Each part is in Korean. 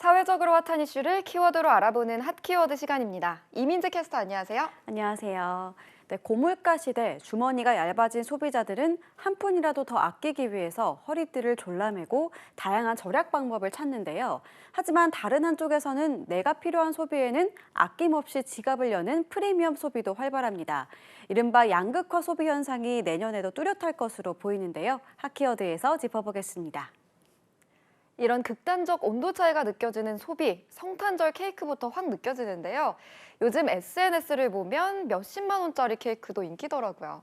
사회적으로 핫한 이슈를 키워드로 알아보는 핫 키워드 시간입니다. 이민재 캐스터 안녕하세요. 안녕하세요. 네, 고물가 시대 주머니가 얇아진 소비자들은 한 푼이라도 더 아끼기 위해서 허리띠를 졸라매고 다양한 절약 방법을 찾는데요. 하지만 다른 한쪽에서는 내가 필요한 소비에는 아낌없이 지갑을 여는 프리미엄 소비도 활발합니다. 이른바 양극화 소비 현상이 내년에도 뚜렷할 것으로 보이는데요. 핫키워드에서 짚어보겠습니다. 이런 극단적 온도 차이가 느껴지는 소비, 성탄절 케이크부터 확 느껴지는데요. 요즘 SNS를 보면 몇십만 원짜리 케이크도 인기더라고요.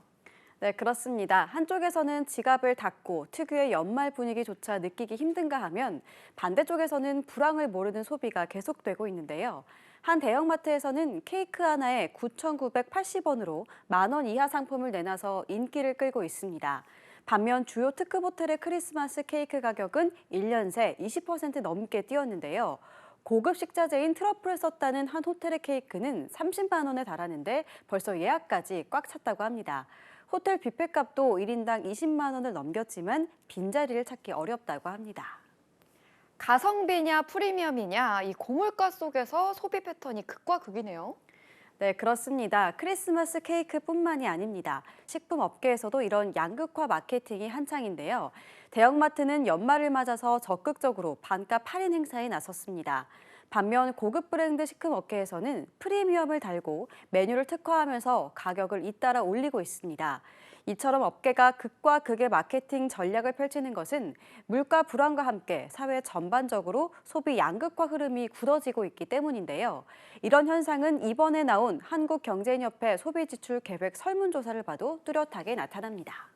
네, 그렇습니다. 한쪽에서는 지갑을 닫고 특유의 연말 분위기조차 느끼기 힘든가 하면 반대쪽에서는 불황을 모르는 소비가 계속되고 있는데요. 한 대형마트에서는 케이크 하나에 9,980원으로 만 원 이하 상품을 내놔서 인기를 끌고 있습니다. 반면 주요 특급 호텔의 크리스마스 케이크 가격은 1년 새 20% 넘게 뛰었는데요. 고급 식자재인 트러플을 썼다는 한 호텔의 케이크는 30만 원에 달하는데 벌써 예약까지 꽉 찼다고 합니다. 호텔 뷔페 값도 1인당 20만 원을 넘겼지만 빈자리를 찾기 어렵다고 합니다. 가성비냐 프리미엄이냐 이 고물가 속에서 소비 패턴이 극과 극이네요. 네, 그렇습니다. 크리스마스 케이크뿐만이 아닙니다. 식품 업계에서도 이런 양극화 마케팅이 한창인데요. 대형마트는 연말을 맞아서 적극적으로 반값 할인 행사에 나섰습니다. 반면 고급 브랜드 식품 업계에서는 프리미엄을 달고 메뉴를 특화하면서 가격을 잇따라 올리고 있습니다. 이처럼 업계가 극과 극의 마케팅 전략을 펼치는 것은 물가 불안과 함께 사회 전반적으로 소비 양극화 흐름이 굳어지고 있기 때문인데요. 이런 현상은 이번에 나온 한국경제인협회 소비지출 계획 설문조사를 봐도 뚜렷하게 나타납니다.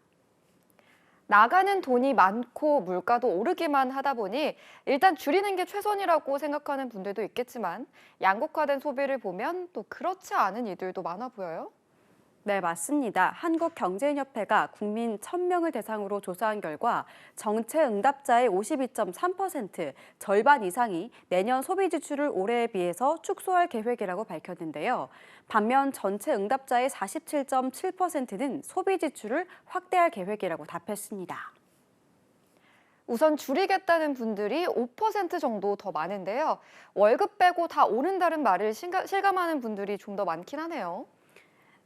나가는 돈이 많고 물가도 오르기만 하다 보니 일단 줄이는 게 최선이라고 생각하는 분들도 있겠지만 양극화된 소비를 보면 또 그렇지 않은 이들도 많아 보여요. 네, 맞습니다. 한국경제인협회가 국민 1000명을 대상으로 조사한 결과 정체 응답자의 52.3% 절반 이상이 내년 소비 지출을 올해에 비해서 축소할 계획이라고 밝혔는데요. 반면 전체 응답자의 47.7%는 소비 지출을 확대할 계획이라고 답했습니다. 우선 줄이겠다는 분들이 5% 정도 더 많은데요. 월급 빼고 다 오른다는 말을 실감- 실감하는 분들이 좀 더 많긴 하네요.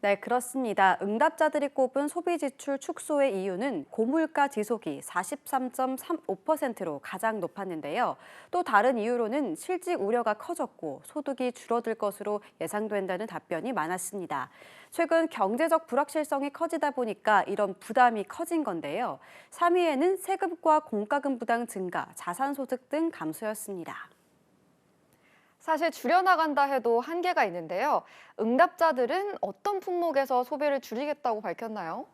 네, 그렇습니다. 응답자들이 꼽은 소비 지출 축소의 이유는 고물가 지속이 43.35%로 가장 높았는데요. 또 다른 이유로는 실직 우려가 커졌고 소득이 줄어들 것으로 예상된다는 답변이 많았습니다. 최근 경제적 불확실성이 커지다 보니까 이런 부담이 커진 건데요. 3위에는 세금과 공과금 부담 증가, 자산 소득 등 감소였습니다. 사실 줄여나간다 해도 한계가 있는데요. 응답자들은 어떤 품목에서 소비를 줄이겠다고 밝혔나요?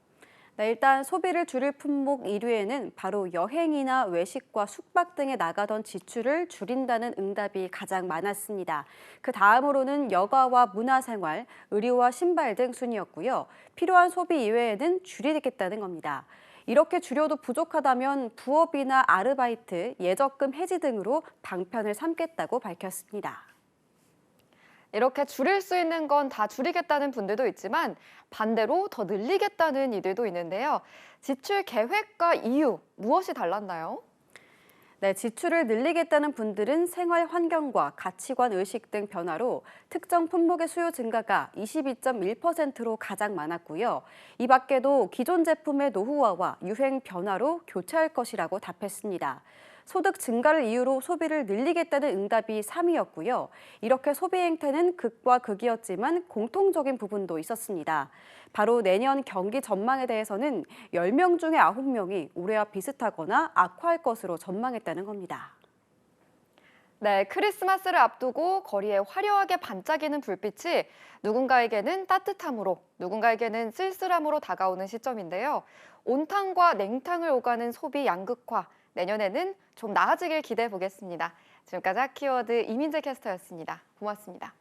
네, 일단 소비를 줄일 품목 1위에는 바로 여행이나 외식과 숙박 등에 나가던 지출을 줄인다는 응답이 가장 많았습니다. 그 다음으로는 여가와 문화생활, 의류와 신발 등 순이었고요. 필요한 소비 이외에는 줄이겠다는 겁니다. 이렇게 줄여도 부족하다면 부업이나 아르바이트, 예적금 해지 등으로 방편을 삼겠다고 밝혔습니다. 이렇게 줄일 수 있는 건 다 줄이겠다는 분들도 있지만 반대로 더 늘리겠다는 이들도 있는데요. 지출 계획과 이유 무엇이 달랐나요? 네, 지출을 늘리겠다는 분들은 생활 환경과 가치관 의식 등 변화로 특정 품목의 수요 증가가 22.1%로 가장 많았고요. 이 밖에도 기존 제품의 노후화와 유행 변화로 교체할 것이라고 답했습니다. 소득 증가를 이유로 소비를 늘리겠다는 응답이 3위였고요. 이렇게 소비 행태는 극과 극이었지만 공통적인 부분도 있었습니다. 바로 내년 경기 전망에 대해서는 10명 중에 9명이 올해와 비슷하거나 악화할 것으로 전망했다는 겁니다. 네, 크리스마스를 앞두고 거리에 화려하게 반짝이는 불빛이 누군가에게는 따뜻함으로, 누군가에게는 쓸쓸함으로 다가오는 시점인데요. 온탕과 냉탕을 오가는 소비 양극화, 내년에는 좀 나아지길 기대해 보겠습니다. 지금까지 핫키워드 이민재 캐스터였습니다. 고맙습니다.